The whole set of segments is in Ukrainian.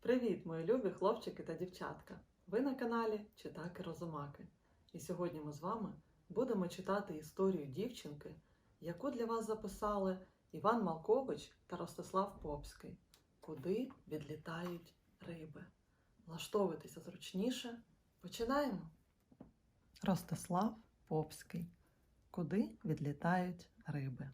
Привіт, мої любі хлопчики та дівчатка! Ви на каналі Читаки Розумаки. І сьогодні ми з вами будемо читати історію дівчинки, яку для вас записали Іван Малкович та Ростислав Попський. Куди відлітають риби? Влаштовуйтеся зручніше. Починаємо. Ростислав Попський. Куди відлітають риби?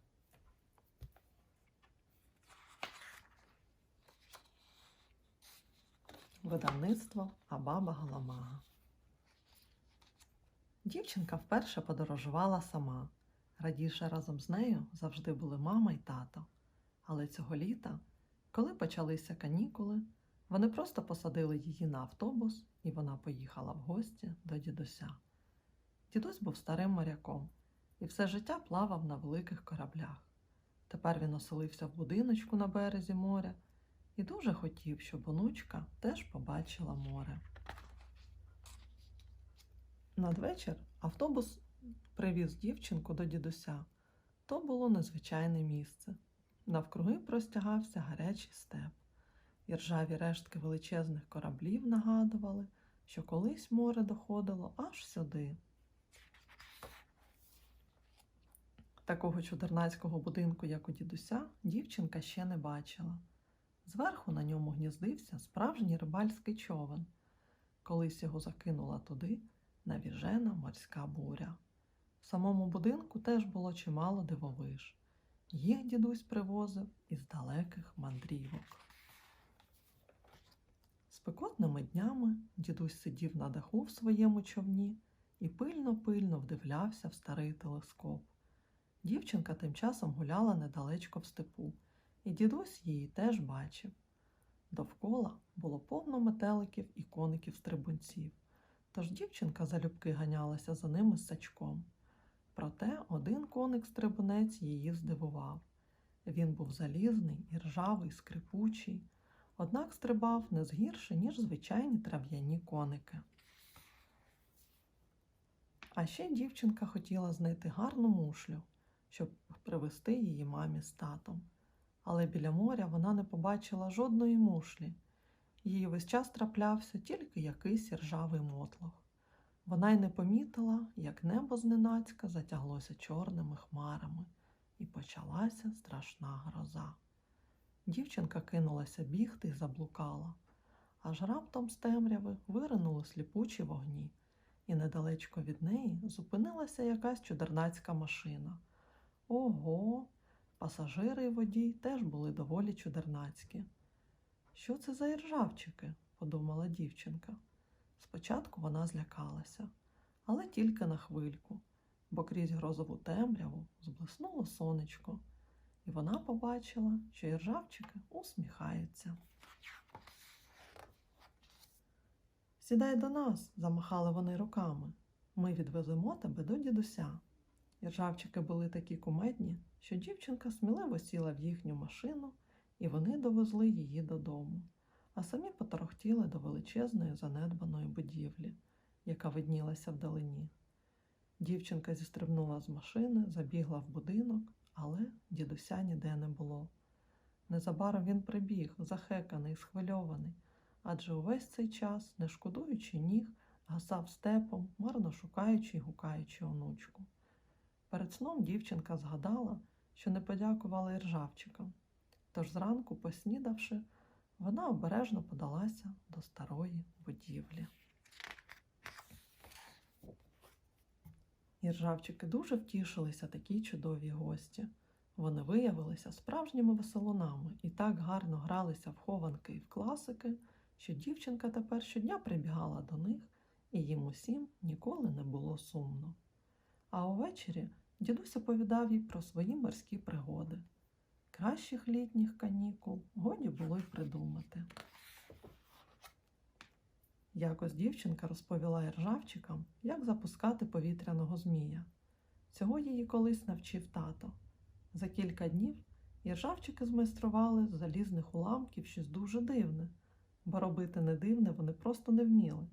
Видавництво Абаба Галамага. Дівчинка вперше подорожувала сама. Радіше разом з нею завжди були мама й тато. Але цього літа, коли почалися канікули, вони просто посадили її на автобус, і вона поїхала в гості до дідуся. Дідусь був старим моряком і все життя плавав на великих кораблях. Тепер він оселився в будиночку на березі моря і дуже хотів, щоб онучка теж побачила море. Надвечір автобус привіз дівчинку до дідуся. То було незвичайне місце. Навкруги простягався гарячий степ. І ржаві рештки величезних кораблів нагадували, що колись море доходило аж сюди. Такого чудернацького будинку, як у дідуся, дівчинка ще не бачила. Зверху на ньому гніздився справжній рибальський човен. Колись його закинула туди навіжена морська буря. В самому будинку теж було чимало дивовиж. Їх дідусь привозив із далеких мандрівок. Спекотними днями дідусь сидів на даху в своєму човні і пильно-пильно вдивлявся в старий телескоп. Дівчинка тим часом гуляла недалечко в степу і дідусь її теж бачив. Довкола було повно метеликів і коників стрибунців, тож дівчинка залюбки ганялася за ними з сачком. Проте один коник-стрибунець її здивував. Він був залізний і ржавий, скрипучий, однак стрибав не згірше, ніж звичайні трав'яні коники. А ще дівчинка хотіла знайти гарну мушлю, щоб привезти її мамі з татом але біля моря вона не побачила жодної мушлі. Їй весь час траплявся тільки якийсь ржавий мотлох. Вона й не помітила, як небо зненацька затяглося чорними хмарами, і почалася страшна гроза. Дівчинка кинулася бігти і заблукала, аж раптом з темряви виринули сліпучі вогні, і недалечко від неї зупинилася якась чудернацька машина. Ого! Пасажири і водій теж були доволі чудернацькі. Що це за іржавчики? подумала дівчинка. Спочатку вона злякалася, але тільки на хвильку, бо крізь грозову темряву зблиснуло сонечко, і вона побачила, що іржавчики усміхаються. Сідай до нас, замахали вони руками. Ми відвеземо тебе до дідуся. Іржавчики були такі кумедні, що дівчинка сміливо сіла в їхню машину, і вони довезли її додому, а самі поторохтіли до величезної занедбаної будівлі, яка виднілася вдалині. Дівчинка зістрибнула з машини, забігла в будинок, але дідуся ніде не було. Незабаром він прибіг, захеканий, схвильований, адже увесь цей час, не шкодуючи ніг, гасав степом, марно шукаючи й гукаючи онучку. Перед сном дівчинка згадала, що не подякувала іржавчикам, тож зранку, поснідавши, вона обережно подалася до старої будівлі. Іржавчики дуже втішилися такій чудовій гості. Вони виявилися справжніми веселунами і так гарно гралися в хованки і в класики, що дівчинка тепер щодня прибігала до них, і їм усім ніколи не було сумно. А увечері дідусь оповідав їй про свої морські пригоди. Кращих літніх канікул годі було й придумати. Якось дівчинка розповіла іржавчикам, як запускати повітряного змія. Цього її колись навчив тато. За кілька днів іржавчики змайстрували з залізних уламків щось дуже дивне, бо робити не дивне вони просто не вміли.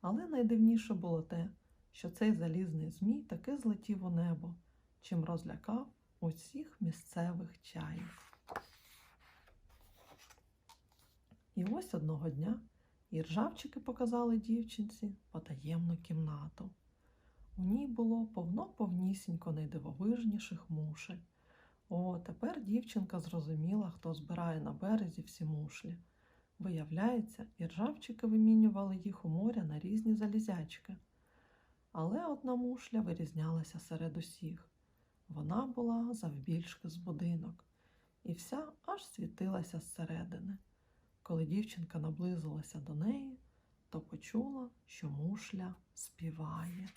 Але найдивніше було те, що цей залізний змій таки злетів у небо, чим розлякав усіх місцевих чаїв. І ось одного дня іржавчики показали дівчинці потаємну кімнату. У ній було повно-повнісінько найдивовижніших мушель. О, тепер дівчинка зрозуміла, хто збирає на березі всі мушлі. Виявляється, іржавчики вимінювали їх у моря на різні залізячки. Але одна мушля вирізнялася серед усіх. Вона була завбільшки з будинок, і вся аж світилася зсередини. Коли дівчинка наблизилася до неї, то почула, що мушля співає.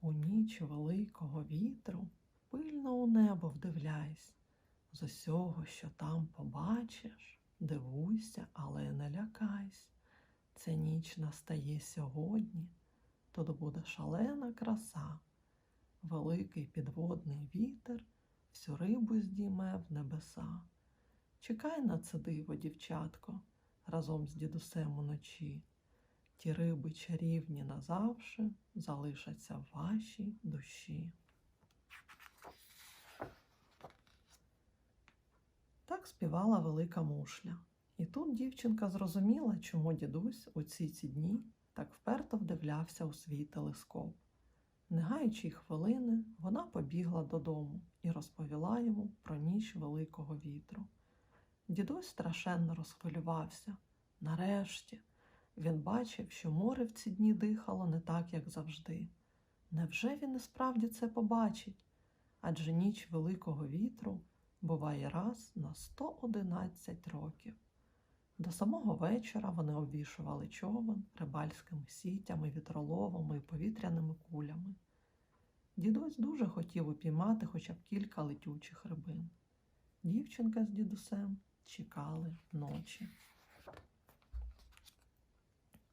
У ніч великого вітру пильно у небо вдивляйсь. З усього, що там побачиш, дивуйся, але не лякайсь. Ця ніч настає сьогодні, тут буде шалена краса. Великий підводний вітер всю рибу здійме в небеса. Чекай на це диво, дівчатко, разом з дідусем уночі. Ті риби чарівні назавше залишаться в вашій душі. Так співала велика мушля. І тут дівчинка зрозуміла, чому дідусь у ці ці дні так вперто вдивлявся у свій телескоп. Не гаючи хвилини, вона побігла додому і розповіла йому про ніч великого вітру. Дідусь страшенно розхвилювався. Нарешті він бачив, що море в ці дні дихало не так, як завжди. Невже він і справді це побачить? Адже ніч великого вітру буває раз на 111 років. До самого вечора вони обвішували човен рибальськими сітями, вітроловами і повітряними кулями. Дідусь дуже хотів упіймати хоча б кілька летючих рибин. Дівчинка з дідусем чекали ночі.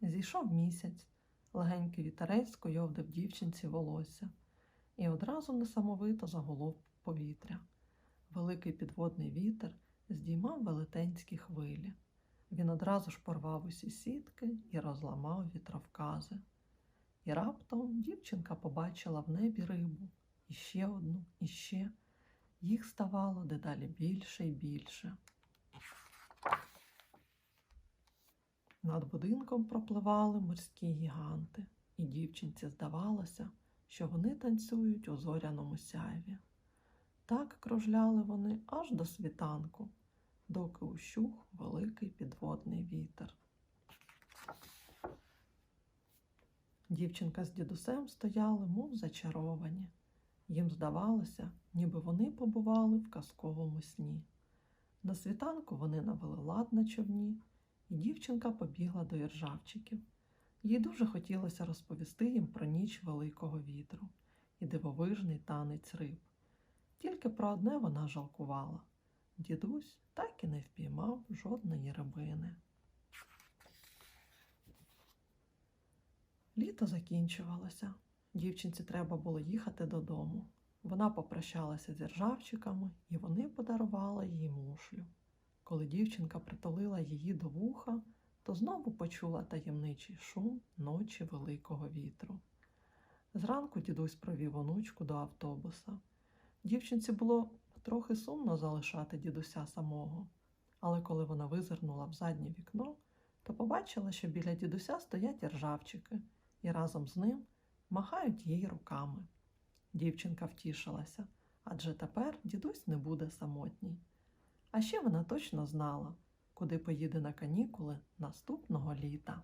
Зійшов місяць, легенький вітерець скойовдив дівчинці волосся, і одразу несамовито загуло повітря. Великий підводний вітер здіймав велетенські хвилі. Він одразу ж порвав усі сітки і розламав вітровкази. І раптом дівчинка побачила в небі рибу і ще одну, і ще. Їх ставало дедалі більше і більше. Над будинком пропливали морські гіганти, і дівчинці здавалося, що вони танцюють у зоряному сяйві. Так кружляли вони аж до світанку, доки ущух великий підводний вітер. Дівчинка з дідусем стояли, мов зачаровані. Їм здавалося, ніби вони побували в казковому сні. На світанку вони навели лад на човні, і дівчинка побігла до іржавчиків. Їй дуже хотілося розповісти їм про ніч великого вітру і дивовижний танець риб. Тільки про одне вона жалкувала. Дідусь так і не впіймав жодної рибини. Літо закінчувалося. Дівчинці треба було їхати додому. Вона попрощалася з ржавчиками, і вони подарували їй мушлю. Коли дівчинка притулила її до вуха, то знову почула таємничий шум ночі великого вітру. Зранку дідусь провів онучку до автобуса. Дівчинці було трохи сумно залишати дідуся самого, але коли вона визирнула в заднє вікно, то побачила, що біля дідуся стоять ржавчики і разом з ним махають їй руками. Дівчинка втішилася, адже тепер дідусь не буде самотній. А ще вона точно знала, куди поїде на канікули наступного літа.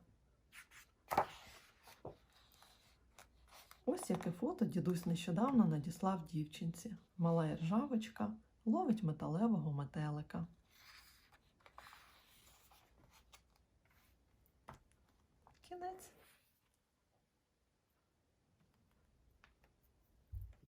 Ось яке фото дідусь нещодавно надіслав дівчинці. Мала ржавочка ловить металевого метелика.